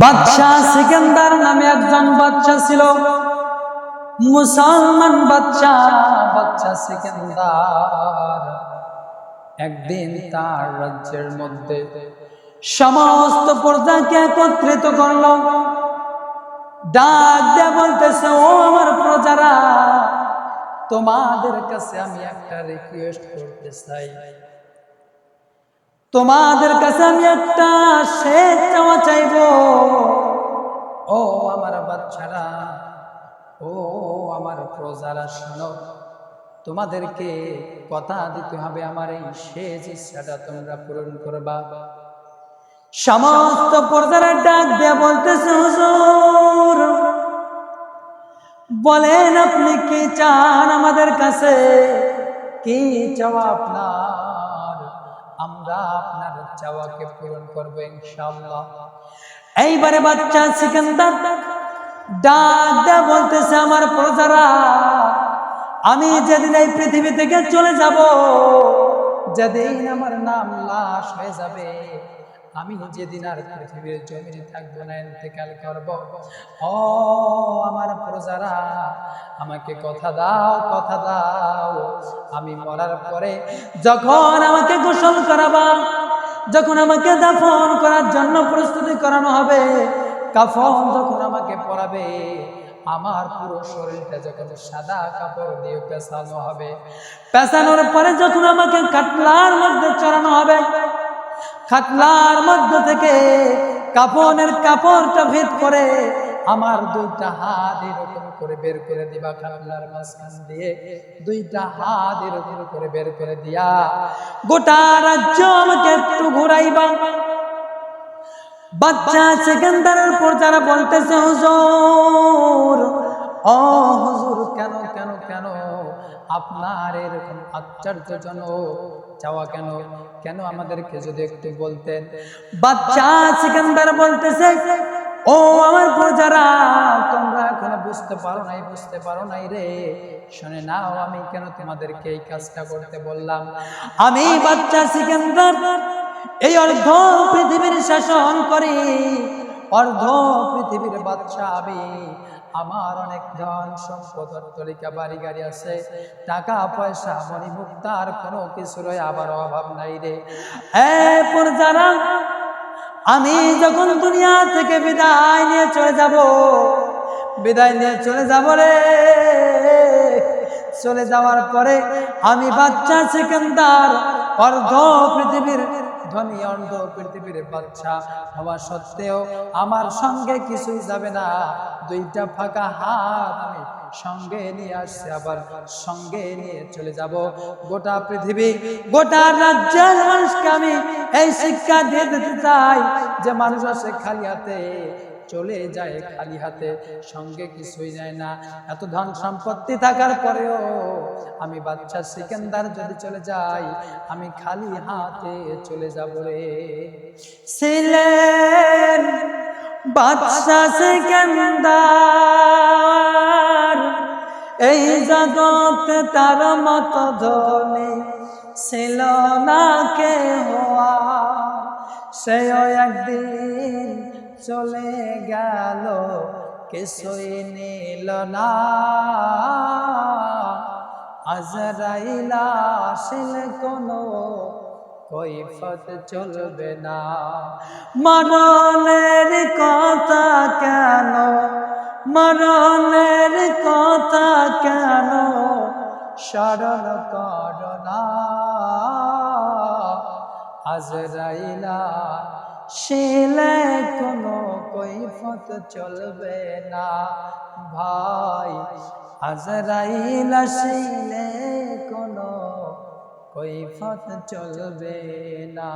বাদশাহ সিকান্দার নামে একজন বাচ্চা ছিল। মুসলমান বাচ্চা বাচ্চা সিকান্দার। একদিন তার রাজ্যের মধ্যে সমস্ত প্রজাকে একত্রিত করল। ডাক দিয়ে বলতেছে, ও আমার প্রজারা, তোমাদের কাছে আমি একটা রিকোয়েস্ট করতে চাই। তোমাদের কাছে আমি একটা শেষ চাওয়া চাইব। ও আমার বাচ্চারা, ও আমার প্রজারা, শোনো, তোমাদেরকে কথা দিতে হবে আমার এই শেষ ইচ্ছাটা তোমরা পূরণ করবা। সমস্ত প্রজারা ডাক দিয়ে বলতেছে, হুজুর, বলেন আপনি কি চান আমাদের কাছে? কি চাওয়া আপনার? আমরা আপনার চাওয়াকে পূরণ করব ইনশাআল্লাহ। এইবারে বাচ্চা সিকান্দার দেয়া বলতেছে আমার প্রজারা, আমি যেদিন এই পৃথিবী থেকে চলে যাব, যেদিন আমার নাম লাশ হয়ে যাবে আমি যেদিন আর পৃথিবীর জমিনে থাকব না, ইন্তেকাল করব। ও আমার প্রজারা, আমাকে কথা দাও কথা দাও। আমি মরার পরে যখন আমাকে গোসল করাবা, যখন আমাকে দাফন করার জন্য প্রস্তুতি করানো হবে, কাফন যখন আমাকে পরাবে, আমার পুরো শরীরটা যখন সাদা কাপড় দিয়ে পেঁচানো হবে, পেঁচানোর পরে যখন আমাকে কাটলার মধ্যে চড়ানো হবে খাটলার মধ্য থেকে কাপনের কাপড়টা ভেদ করে আমার দুইটা হাত এরকম করে বের করে দিবা খাতলার মাঝখান দিয়ে। দুইটা হাত এরকম করে বের করে দিয়া গোটা রাজ্য আমাকে একটু ঘুরাইবা। বাচ্চা সেকেন্দারের পর যারা বলতেছে, হুজুর, ও হুজুর, কেন কেন কেন? আপনার এরকম আশ্চর্যজনক চাওয়া কেন? কেন আমাদেরকে যদি একটু বলতেন? বাচ্চা সিকান্দার বলতেছে, ও আমার প্রজারা, তোমরা এখনও বুঝতে পারো নাই, বুঝতে পারো নাই রে। শুনে নাও, আমি কেন তোমাদেরকে এই কাজটা করতে বললাম? আমি বাচ্চা সিকান্দার, এই অর্ধ পৃথিবীর শাসন করি, অর্ধ পৃথিবীর বাচ্চা আমি। আমার অনেক ধন সম্পদ অট্টলিকা বাড়ি গাড়ি আছে। টাকা পয়সা মনি মুক্তার কোনো কিছুর আবার অভাব নাই রে। যারা আমি যখন দুনিয়া থেকে বিদায় নিয়ে চলে যাব, বিদায় নিয়ে চলে যাব রে। চলে যাওয়ার পরে আমি বাচ্চা সেকেন্দার অর্ধ পৃথিবীর ধনী অন্ধ পৃথিবীর বাচ্চা হওয়া সত্ত্বেও আমার সঙ্গে কিছুই যাবে না। দুইটা ফাঁকা হাত আমি সঙ্গে নিয়ে আসছে, আবার সঙ্গে নিয়ে চলে যাব। গোটা পৃথিবী, গোটা রাজ্যের মানুষকে আমি এই শিক্ষা দিয়ে দিতে চাই যে মানুষ আসে খালি হাতে। চলে যায় খালি হাতে, সঙ্গে কিছুই যায় না। এত ধন সম্পত্তি থাকার পরেও আমি বাচ্চা সিকেন্দার যদি চলে যাই, আমি খালি হাতে চলে যাব রে। ছিলেন বাচ্চা সিকেন্দার, এই জগতে তার মত ধনী ছিল না কে হওয়া সেও একদিন চলে গেল, কিছুই নিল না। আজরাইলা আসিল কোনো কৈফত চলবে না। মরণের কথা কেন, মরণের কথা কেন স্মরণ করোনা আজরাইলা শিলে কোনো কৈফত চলবে না। ভাই আজরাইলা শিলে কোনো কৈফত চলবে না।